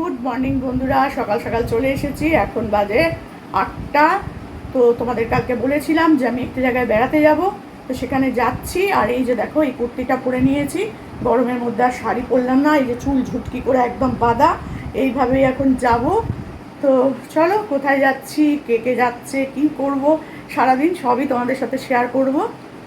Good morning বন্ধুরা, সকাল সকাল চলে এসেছি, এখন বাজে আটটা। তো তোমাদের কালকে বলেছিলাম যে আমি একটি জায়গায় বেড়াতে যাব। তো সেখানে যাচ্ছি, আর এই যে দেখো, এই কুর্তিটা পরে নিয়েছি। গরমের মধ্যে আর শাড়ি পরলাম না, এই যে চুল ঝুটকি করে একদম বাঁধা। এইভাবেই এখন যাব। তো চলো, কোথায় যাচ্ছি, কে কে যাচ্ছে, কি করব, সারাদিন সবই তোমাদের সাথে শেয়ার করব।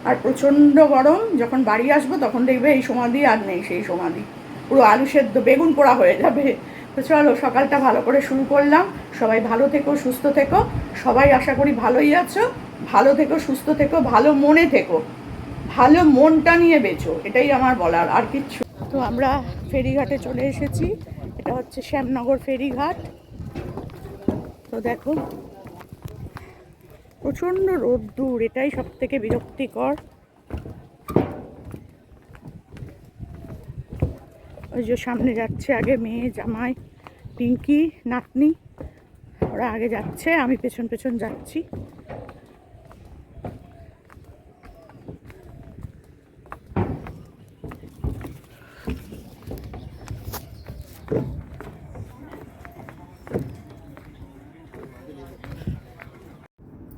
আর প্রচণ্ড গরম, যখন বাড়ি আসব তখন দেখবে এই সমাধি আর নেই সেই সমাধি। পুরো আলু সেদ্ধ, বেগুন পোড়া হয়ে যাবে। তো চলো, সকালটা ভালো করে শুরু করলাম। সবাই ভালো থেকো, সুস্থ থেকো। সবাই আশা করি ভালোই আছো। ভালো থেকো, সুস্থ থেকো, ভালো মনে থেকো। ভালো মনটা নিয়ে বেচো, এটাই আমার বলার, আর কিচ্ছু তো আমরা ফেরিঘাটে চলে এসেছি। এটা হচ্ছে শ্যামনগর ফেরিঘাট। তো দেখো, প্রচণ্ড রোদ্দুর, এটাই সব থেকে বিরক্তিকর। ওই যে সামনে যাচ্ছে আগে মেয়ে, জামাই, পিঙ্কি, নাতনি। ওরা আগে যাচ্ছে, আমি পেছন পেছন যাচ্ছি।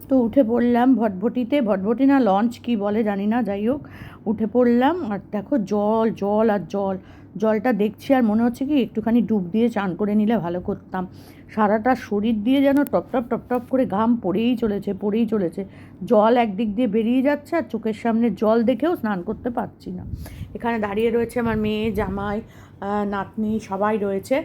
তো উঠে পড়লাম ভটভটিতে। ভটভটি না লঞ্চ কি বলে জানি না, যাই হোক। উঠে পড়লাম আর দেখো জল জল আর জল। জলটা দেখছি আর মনে হচ্ছে কি একটুখানি ডুব দিয়ে চান করে নিলে ভালো করতাম। সারাটা শরীর দিয়ে যেন টপ টপ টপ টপ করে ঘাম পড়েই চলেছে পড়েই চলেছে। জল একদিক দিয়ে বেরিয়ে যাচ্ছে আর চোখের সামনে জল দেখেও স্নান করতে পারছি না। এখানে দাঁড়িয়ে রয়েছে আমার মেয়ে, জামাই নাতনি সবাই রয়েছে।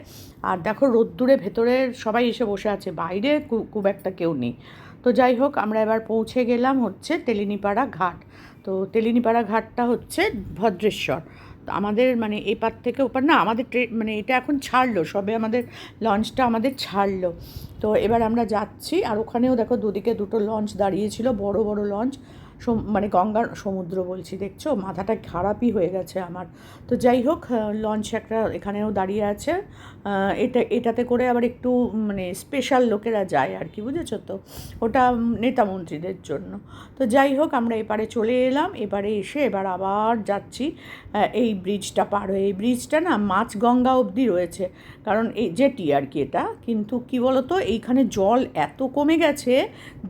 আর দেখো রোদ্দুরে ভেতরে সবাই এসে বসে আছে, বাইরে খুব একটা কেউ নেই। তো যাই হোক, আমরা এবার পৌঁছে গেলাম হচ্ছে তেলিনিপাড়া ঘাট। তো তেলিনিপাড়া ঘাটটা হচ্ছে ভদ্রেশ্বর। আমাদের মানে এপার থেকে ওপার, না, আমাদের ট্রেন মানে এটা এখন ছাড়লো, সবে আমাদের লঞ্চটা আমাদের ছাড়লো। তো এবার আমরা যাচ্ছি, আর ওখানেও দেখো দুদিকে দুটো লঞ্চ দাঁড়িয়েছিল, বড় বড় লঞ্চ মানে গঙ্গার সমুদ্র বলছি, দেখছ? মাথাটা খারাপই হয়ে গেছে আমার। তো যাই হোক লঞ্চ একটা এখানেও দাঁড়িয়ে আছে এটা, এটাতে করে আবার একটু মানে স্পেশাল লোকেরা যায় আর কি, বুঝেছ তো? ওটা নেতা মন্ত্রীদের জন্য। তো যাই হোক, আমরা এপারে চলে এলাম এবারে এসে এবার আবার যাচ্ছি এই ব্রিজটা পার হয়ে। এই ব্রিজটা না মাছগঙ্গা অবধি রয়েছে, কারণ এই যেটি আর কি এটা। কিন্তু কি বলতো, এইখানে জল এত কমে গেছে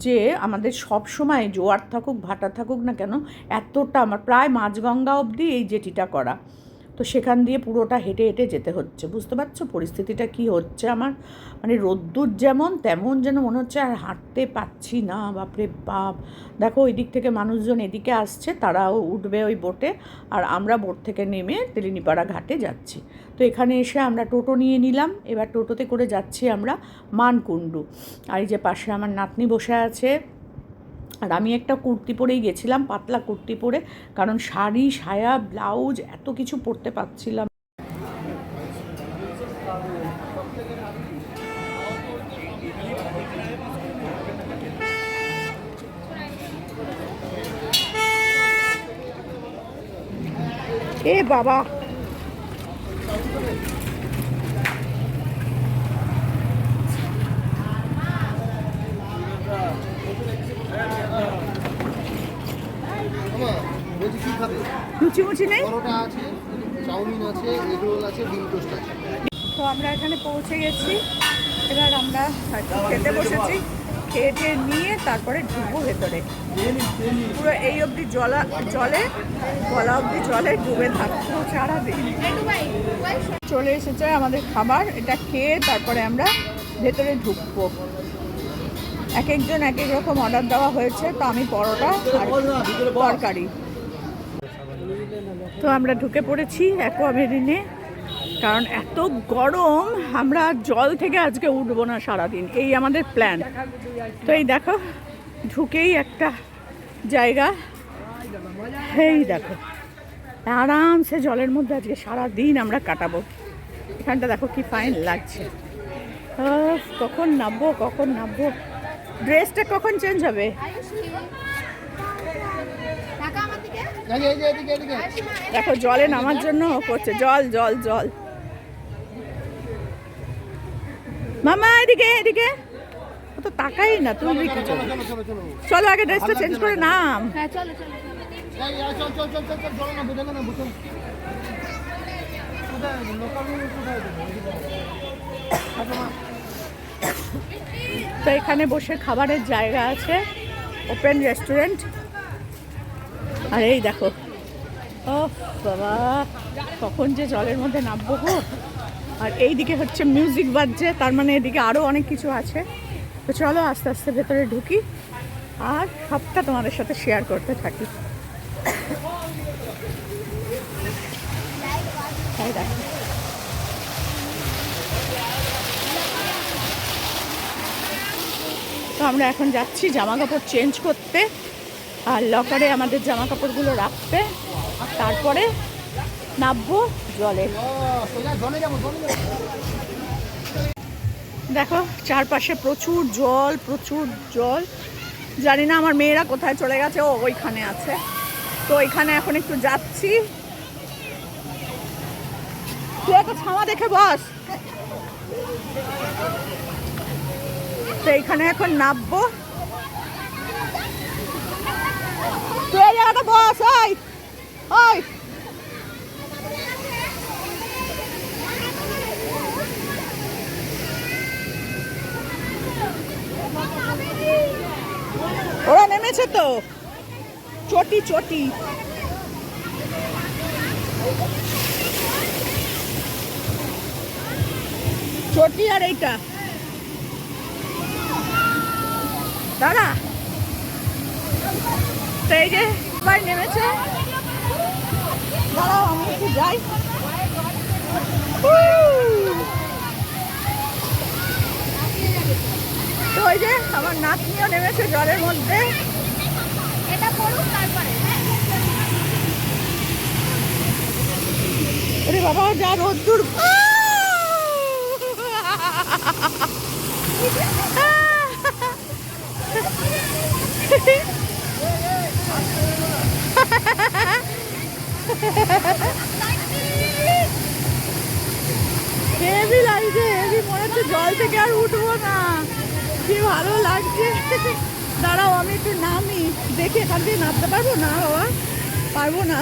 যে আমাদের সব সময় জোয়ার থাকুক, ভাটা থাকুক না কেন, এতটা আমার, প্রায় মাঝগঙ্গা অবধি এই জেটিটা করা। তো সেখান দিয়ে পুরোটা হেঁটে হেঁটে যেতে হচ্ছে। বুঝতে পারছ? পরিস্থিতিটা কি হচ্ছে আমার? মানে রোদ্দুর যেমন, তেমন যেন মনে হচ্ছে আর হাঁটতে পাচ্ছি না। বাপরে বাপ! দেখো, ওই দিক থেকে মানুষজন এদিকে আসছে, তারাও উঠবে ওই বোটে আর আমরা বোট থেকে নেমে তেলিনিপাড়া ঘাটে যাচ্ছি। তো এখানে এসে আমরা টোটো নিয়ে নিলাম। এবার টোটোতে করে যাচ্ছি আমরা মানকুণ্ডু। আর এই যে পাশে আমার নাতনি বসে আছে আর আমি একটা কুর্তি পরেই গেছিলাম, পাতলা কুর্তি পরে, কারণ শাড়ি, সায়া, ব্লাউজ এত কিছু পরতে পারছিলাম। এ বাবা আমা, বলছি কি খাবে লুচি মুচি নেই? পরোটা আছে চাউমিন আছে এগ রোল আছে ডিম টোস্ট আছে। তো আমরা এখানে পৌঁছে গেছি। এবার আমরা খেতে বসেছি। খেয়ে নিয়ে তারপরে ঢুকবো ভেতরে। পুরো এই অবধি জলা জলে গলা অবধি জলে ডুবে থাকব সারাদিন। চলে এসেছে আমাদের খাবার। এটা খেয়ে তারপরে আমরা ভেতরে ঢুকবো। এক একজন এক এক রকম অর্ডার দেওয়া হয়েছে। তো আমি পরোটা আর তরকারি। তো আমরা ঢুকে পড়েছি অ্যাকোয়ামেরিনে, কারণ এত গরম, আমরা জল থেকে আজকে উঠবো না সারাদিন। এই আমাদের প্ল্যান তো এই দেখো, ঢুকেই একটা জায়গা। এই দেখো, আরামসে জলের মধ্যে আজকে সারা দিন আমরা কাটাবো। এখানটা দেখো কি ফাইন লাগছে। কখন নামবো কখন নামবো? ড্রেসটা কখন চেঞ্জ হবে এই যে, এই যে, এদিকে এদিকে দেখো জলে নামার জন্য করছে। জল জল জল। মামা এদিকে এদিকে। ও তো তাকাই না তুমি কি চলো আগে ড্রেসটা চেঞ্জ করে নাম। তো এখানে বসে খাবারের জায়গা আছে। ওপেন রেস্টুরেন্ট আর এই দেখো। ও বাবা, কখন যে জলের মধ্যে নামবো গো। আর এই দিকে হচ্ছে মিউজিক বাজছে, তার মানে এদিকে আরও অনেক কিছু আছে। তো চলো আস্তে আস্তে ভেতরে ঢুকি, আর সবটা তোমাদের সাথে শেয়ার করতে থাকি। দেখো। তো আমরা এখন যাচ্ছি জামা কাপড় চেঞ্জ করতে। আর লকারে আমাদের জামা কাপড়গুলো রাখতে, তারপরে নামবো জলে। দেখো, চারপাশে প্রচুর জল প্রচুর জল। জানি না আমার মেয়েরা কোথায় চলে গেছে, ও ওইখানে আছে। তো ওইখানে এখন একটু যাচ্ছি। তুই একটা ছামা দেখে বস। তো এইখানে এখন নামবো। তুই এই জায়গাটা বস, ওই ওই। ওরা নেমেছে তো। চটি চটি। চটি আর এইটা। দাদা তো এই যে সবাই নেমেছে। দাঁড়াও আমি একটু যাই! তো ওই যে আমার নাতনিও নেমেছে জলের মধ্যে। এটা পড়ুন তারপরে ওরে বাবা যা রোদ্দুর। হেভি লাগছে হেভি মনে হচ্ছে জল থেকে আর উঠবো না। কি ভালো লাগছে। দাঁড়াও, আমি একটু নামি, দেখি এখান থেকে নামতে পারব? না, বাবা, পারব না।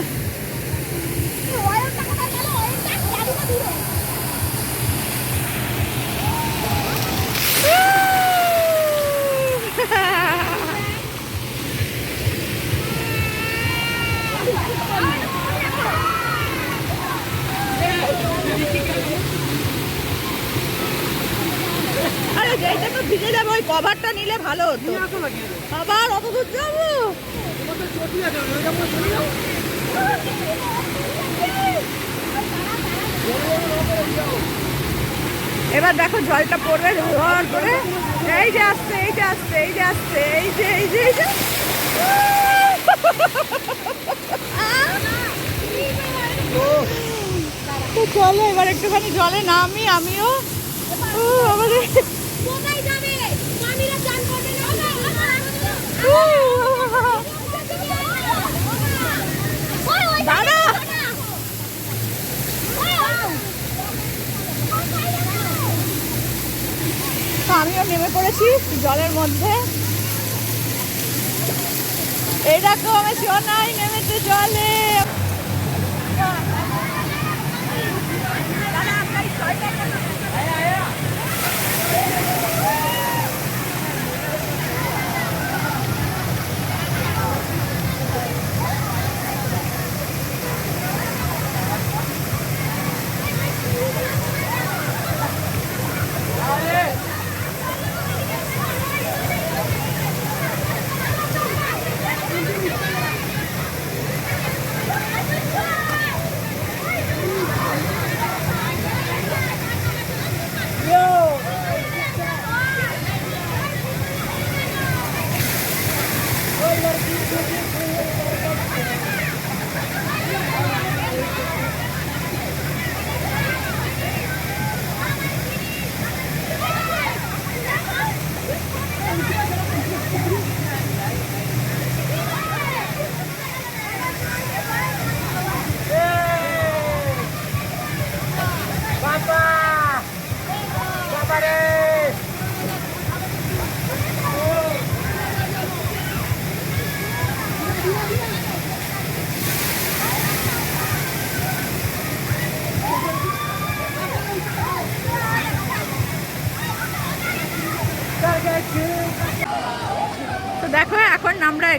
আরে তো ভিজে যাবে ওই কভারটা নিলে ভালো হতো। আবার অত দূর যাব? এবার দেখো জলটা পড়বে ঝড় করে। এই যে আসছে এই যে আসছে এই যে আসছে এই যে এই যে এই যে। চলো এবার একটুখানি জলে নামি আমিও। আমাদের আমিও নেমে পড়েছি জলের মধ্যে। এইরকম আমি নাই নেমেছে জলে। দাদা আপনার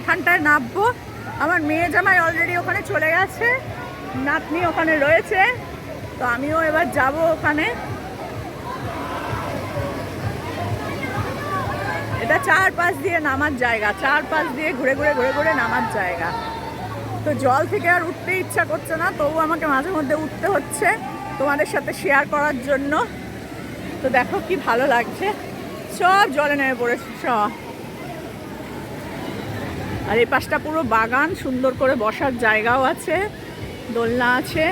আমরা এখানটায় নামবো। আমার মেয়ে জামাই অলরেডি ওখানে চলে গেছে। নাতনি ওখানে রয়েছে। তো আমিও এবার যাব ওখানে। এটা চার পাশ দিয়ে নামার জায়গা। চার পাশ দিয়ে ঘুরে ঘুরে ঘুরে ঘুরে নামার জায়গা। তো জল থেকে আর উঠতে ইচ্ছা করছে না, তবু আমাকে মাঝে মধ্যে উঠতে হচ্ছে তোমাদের সাথে শেয়ার করার জন্য। তো দেখো কি ভালো লাগছে। সব জলে নেমে পড়েছে সব আর এই পাশটা পুরো বাগান সুন্দর করে বসার জায়গাও আছে দোলনা আছে।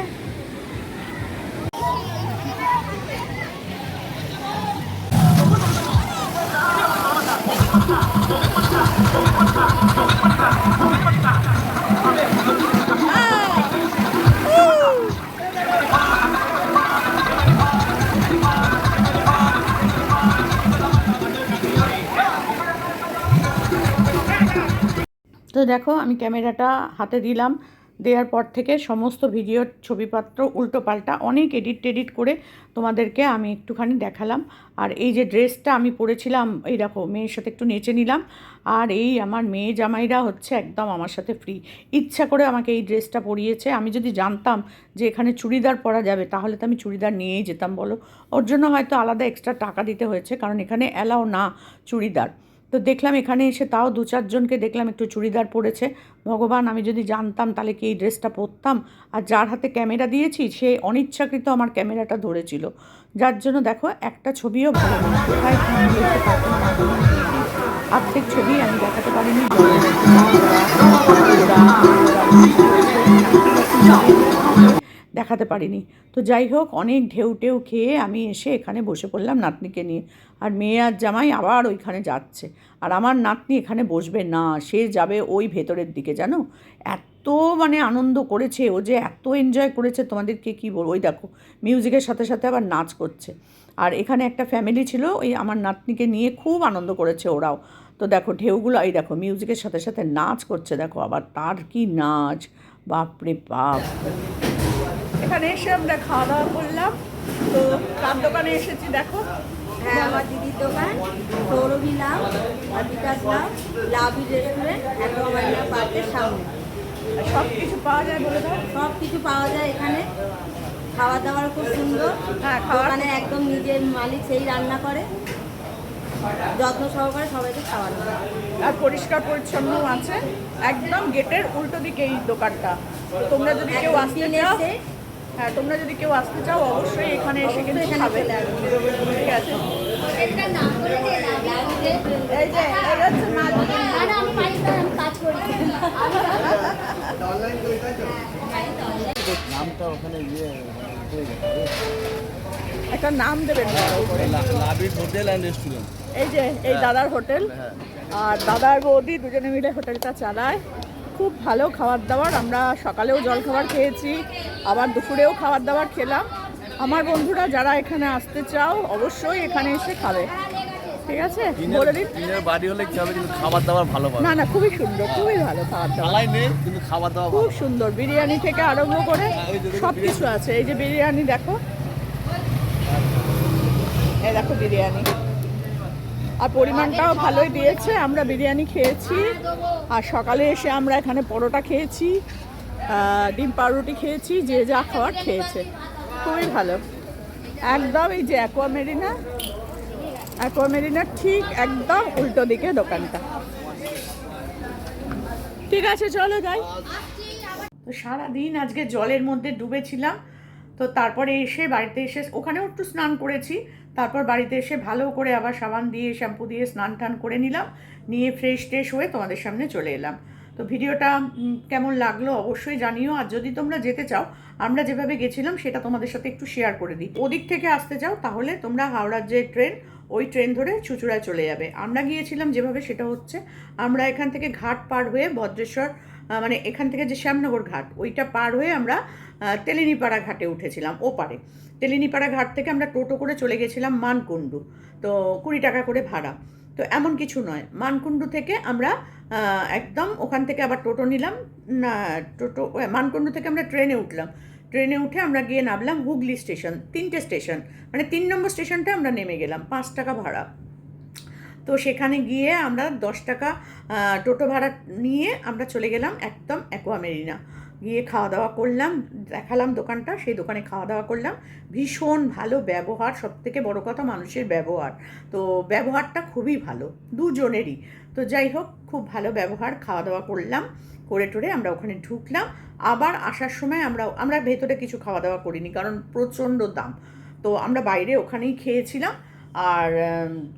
তো দেখো, আমি ক্যামেরাটা হাতে দিলাম। দেওয়ার পর থেকে সমস্ত ভিডিওর ছবিপত্র, উল্টো পাল্টা অনেক এডিট টেডিট করে তোমাদেরকে আমি একটুখানি দেখালাম। আর এই যে ড্রেসটা আমি পরেছিলাম, এই দেখো, মেয়ের সাথে একটু নেচে নিলাম। আর এই আমার মেয়ে জামাইরা হচ্ছে একদম আমার সাথে ফ্রি ইচ্ছা করে আমাকে এই ড্রেসটা পরিয়েছে। আমি যদি জানতাম যে এখানে চুড়িদার পরা যাবে, তাহলে তো আমি চুড়িদার নিয়েই যেতাম, বলো। ওর জন্য হয়তো আলাদা এক্সট্রা টাকা দিতে হয়েছে, কারণ এখানে অ্যালাও না চুড়িদার। তো দেখলাম এখানে এসে তাও দু চারজনকে দেখলাম একটু চুড়িদার পরেছে। ভগবান, আমি যদি জানতাম তাহলে কি এই ড্রেসটা পরতাম? আর যার হাতে ক্যামেরা দিয়েছি, সে অনিচ্ছাকৃত আমার ক্যামেরাটা ধরেছিল। যার জন্য দেখো, একটা ছবিও ভালো কোথায়। অর্ধেক ছবি আমি দেখাতে পারিনি। দেখাতে পারিনি। তো যাই হোক, অনেক ঢেউ টেউ খেয়ে আমি এসে এখানে বসে পড়লাম নাতনিকে নিয়ে। আর মেয়ে আর জামাই আবার ওইখানে যাচ্ছে। আর আমার নাতনি এখানে বসবে না, সে যাবে ওই ভেতরের দিকে, জানো? এত মানে আনন্দ করেছে, ও যে এত এনজয় করেছে, তোমাদেরকে কী বলব? ওই দেখো মিউজিকের সাথে সাথে আবার নাচ করছে। আর এখানে একটা ফ্যামিলি ছিল, ওই আমার নাতনিকে নিয়ে খুব আনন্দ করেছে ওরাও। তো দেখো, ঢেউগুলো, এই দেখো মিউজিকের সাথে সাথে নাচ করছে, দেখো, আবার তার কি নাচ? বাপরে বাপ! এখানে এসে আমরা খাওয়া দাওয়া করলাম। তো তার দোকানে এসেছি দেখো। হ্যাঁ আমার দিদির দোকান সৌরভী লাভ আর বিকাশ লাভ লাভি রেস্টুরেন্ট অ্যাকোয়ারিয়া পার্কের সামনে। সব কিছু পাওয়া যায় বলে দাও। সব কিছু পাওয়া যায় এখানে। খাওয়া দাওয়ার খুব সুন্দর। হ্যাঁ, দোকানে একদম নিজের মালিক সেই রান্না করে। যত্ন সহকারে সবাইকে খাওয়ানো হয়। আর পরিষ্কার পরিচ্ছন্ন আছে। একদম গেটের উল্টো দিকে এই দোকানটা। তোমরা যদি কেউ আসতে চাও তোমরা যদি কেউ আসতে চাও অবশ্যই এখানে এসে কিন্তু এখানে খাবে। ঠিক আছে? এই যে এই হচ্ছে মালিক। নামটা ওখানে ইয়ে একটা নাম দেবেন। হোটেল অ্যান্ড রেস্টুরেন্ট এই যে এই দাদার হোটেল। হ্যাঁ। আর দাদার বৌদি দুজনে মিলে হোটেলটা চালায়। খুব ভালো খাবার দাবার। আমরা সকালেও জল খাবার খেয়েছি আবার দুপুরেও খাবার দাবার খেলাম। আমার বন্ধুরা যারা এখানে আসতে চাও অবশ্যই এখানে এসে খাবে। ঠিক আছে? বলে দিন। বাড়ি হলে কি হবে? কিন্তু খাবার দাবার ভালো না না খুবই সুন্দর খুবই ভালো খাবার দাবার। নেই কিন্তু খাবার দাবার খুব সুন্দর বিরিয়ানি থেকে আরম্ভ করে এই যে দেখুন সব কিছু আছে। এই যে বিরিয়ানি দেখো। এই দেখো বিরিয়ানি। আর পরিমাণটাও ভালোই দিয়েছে। আমরা বিরিয়ানি খেয়েছি। আর সকালে এসে আমরা এখানে পরোটা খেয়েছি ডিম পাউরুটি খেয়েছি, যে যা খাওয়ার খেয়েছে। খুবই ভালো। একদম এই যে অ্যাকোয়ামেরিনা অ্যাকোয়ামেরিনার ঠিক একদম উল্টো দিকে দোকানটা। ঠিক আছে, চলো যাই। তো সারাদিন আজকে জলের মধ্যে ডুবেছিলাম। তো তারপরে এসে বাড়িতে এসে ওখানেও একটু স্নান করেছি। তারপর বাড়িতে এসে ভালো করে আবার সাবান দিয়ে, শ্যাম্পু দিয়ে স্নান টান করে নিলাম। নিয়ে ফ্রেশ ট্রেশ হয়ে তোমাদের সামনে চলে এলাম। তো ভিডিওটা কেমন লাগল অবশ্যই জানিও। আর যদি তোমরা যেতে চাও, আমরা যেভাবে গেছিলাম সেটা তোমাদের সাথে একটু শেয়ার করে দিই। ওদিক থেকে আসতে চাও, তাহলে তোমরা হাওড়ার যে ট্রেন ওই ট্রেন ধরে চুচুড়ায় চলে যাবে। আমরা গিয়েছিলাম যেভাবে, সেটা হচ্ছে আমরা এখান থেকে ঘাট পার হয়ে ভদ্রেশ্বর মানে এখান থেকে যে শ্যামনগর ঘাট, ওইটা পার হয়ে আমরা তেলিনিপাড়া ঘাটে উঠেছিলাম, ওপারে। তেলিনিপাড়া ঘাট থেকে আমরা টোটো করে চলে গেছিলাম মানকুণ্ডু, তো কুড়ি টাকা করে ভাড়া। তো এমন কিছু নয়, মানকুণ্ডু থেকে আমরা একদম ওখান থেকে আবার টোটো নিলাম, না, টোটো মানকুণ্ডু থেকে আমরা ট্রেনে উঠলাম। ট্রেনে উঠে আমরা গিয়ে নামলাম হুগলি স্টেশন, তিনটে স্টেশন মানে তিন নম্বর স্টেশনটা আমরা নেমে গেলাম, পাঁচ টাকা ভাড়া। তো সেখানে গিয়ে আমরা দশ টাকা টোটো ভাড়া নিয়ে আমরা চলে গেলাম একদম অ্যাকোয়া মেরিনা গিয়ে খাওয়া দাওয়া করলাম, দেখালাম দোকানটা, সেই দোকানে খাওয়া দাওয়া করলাম। ভীষণ ভালো ব্যবহার সব থেকে বড়ো কথা মানুষের ব্যবহার। তো ব্যবহারটা খুবই ভালো, দুজনেরই। তো যাই হোক, খুব ভালো ব্যবহার খাওয়া দাওয়া করলাম, করে টোরে আমরা ওখানে ঢুকলাম। আবার আসার সময় আমরা আমরা ভেতরে কিছু খাওয়া দাওয়া করিনি, কারণ প্রচণ্ড দাম। তো আমরা বাইরে ওখানেই খেয়েছিলাম। আর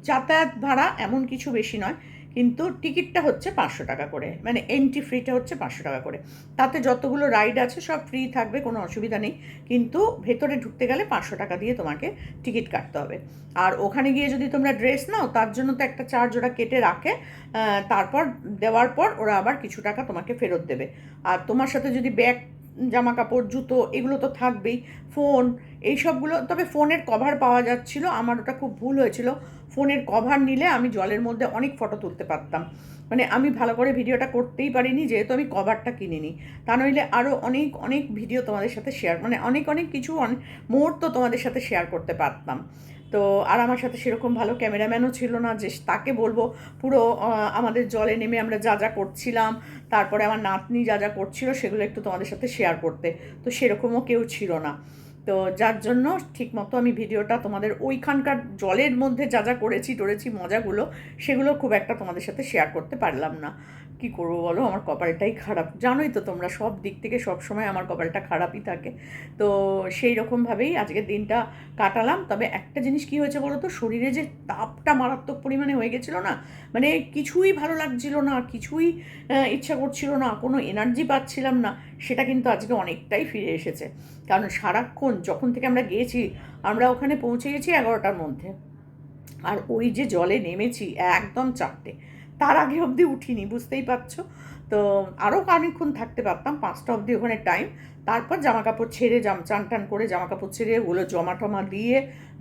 যাতায়াত ভাড়া এমন কিছু বেশি নয়, কিন্তু টিকিটটা হচ্ছে পাঁচশো টাকা করে মানে এন্ট্রি ফ্রিটা হচ্ছে পাঁচশো টাকা করে। তাতে যতগুলো রাইড আছে সব ফ্রি থাকবে, কোনো অসুবিধা নেই, কিন্তু ভেতরে ঢুকতে গেলে পাঁচশো টাকা দিয়ে তোমাকে টিকিট কাটতে হবে। আর ওখানে গিয়ে যদি তোমরা ড্রেস নাও, তার জন্য তো একটা চার্জ ওরা কেটে রাখে তারপর দেওয়ার পর ওরা আবার কিছু টাকা তোমাকে ফেরত দেবে। আর তোমার সাথে যদি ব্যাগ জামা কাপড় জুতো, এগুলো তো থাকবেই। ফোন এই সবগুলো তবে ফোনের কভার পাওয়া যাচ্ছিল, আমার ওটা খুব ভুল হয়েছিল। ফোনের কভার নিলে আমি জলের মধ্যে অনেক ফটো তুলতে পারতাম। মানে আমি ভালো করে ভিডিওটা করতেই পারিনি, যেহেতু আমি কভারটা কিনিনি। তা নইলে আরও অনেক অনেক ভিডিও তোমাদের সাথে শেয়ার মানে অনেক অনেক কিছু মুহূর্ত তোমাদের সাথে শেয়ার করতে পারতাম। তো আর আমার সাথে সেরকম ভালো ক্যামেরাম্যানও ছিল না যে তাকে বলব, পুরো আমাদের জলে নেমে আমরা যা যা করছিলাম, তারপরে আমার নাতনি যা যা করছিল সেগুলো একটু তোমাদের সাথে শেয়ার করতে। তো সেরকমও কেউ ছিল না। তো যার জন্য ঠিকমতো আমি ভিডিওটা তোমাদের ওইখানকার জলের মধ্যে যা যা করেছি, টরেছি, মজাগুলো, সেগুলো খুব একটা তোমাদের সাথে শেয়ার করতে পারলাম না। কি করব বলো? আমার কপালটাই খারাপ। জানোই তো তোমরা সব দিক থেকে সব সময় আমার কপালটা খারাপই থাকে। তো সেই রকমভাবেই আজকের দিনটা কাটালাম। তবে একটা জিনিস কি হয়েছে বলো তো? শরীরে যে তাপটা মারাত্মক পরিমাণে হয়ে গেছিল না মানে কিছুই ভালো লাগছিল না, কিছুই ইচ্ছা করছিল না, কোনো এনার্জি পাচ্ছিলাম না, সেটা কিন্তু আজকে অনেকটাই ফিরে এসেছে। কারণ সারাক্ষণ যখন থেকে আমরা গিয়েছি, আমরা ওখানে পৌঁছে গেছি এগারোটার মধ্যে। আর ওই যে জলে নেমেছি একদম চারটে। তার আগে অবধি উঠিনি, বুঝতেই পারছ? তো আরও অনেকক্ষণ থাকতে পারতাম, পাঁচটা অবধি ওখানে টাইম তারপর জামা কাপড় ছেড়ে জাম, চান টান করে জামা কাপড় ছেড়ে ওগুলো জমা টমা দিয়ে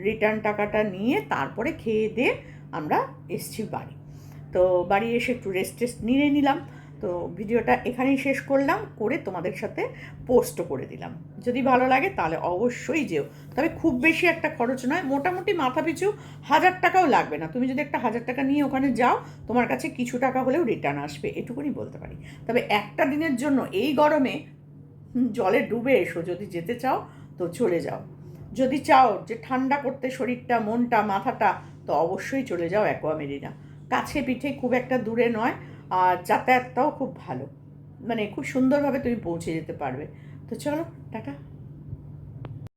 রিটার্ন টাকাটা নিয়ে তারপরে খেয়ে দিয়ে আমরা এসছি বাড়ি। তো বাড়ি এসে একটু রেস্ট টেস্ট নিয়ে নিলাম। তো ভিডিওটা এখানেই শেষ করলাম, করে তোমাদের সাথে পোস্টও করে দিলাম। যদি ভালো লাগে তাহলে অবশ্যই যেও। তবে খুব বেশি একটা খরচ নয়, মোটামুটি মাথা পিছু হাজার টাকাও লাগবে না। তুমি যদি একটা হাজার টাকা নিয়ে ওখানে যাও, তোমার কাছে কিছু টাকা হলেও রিটার্ন আসবে, এটুকুনি বলতে পারি। তবে একটা দিনের জন্য এই গরমে জলে ডুবে এসো। যদি যেতে চাও, তো চলে যাও। যদি চাও যে ঠান্ডা করতে শরীরটা, মনটা, মাথাটা, তো অবশ্যই চলে যাও অ্যাকোয়ামেরিনা। কাছে পিঠে খুব একটা দূরে নয় আর যাতায়াতটাও খুব ভালো। মানে খুব সুন্দরভাবে তুমি পৌঁছে যেতে পারবে। তো চলো টাটা।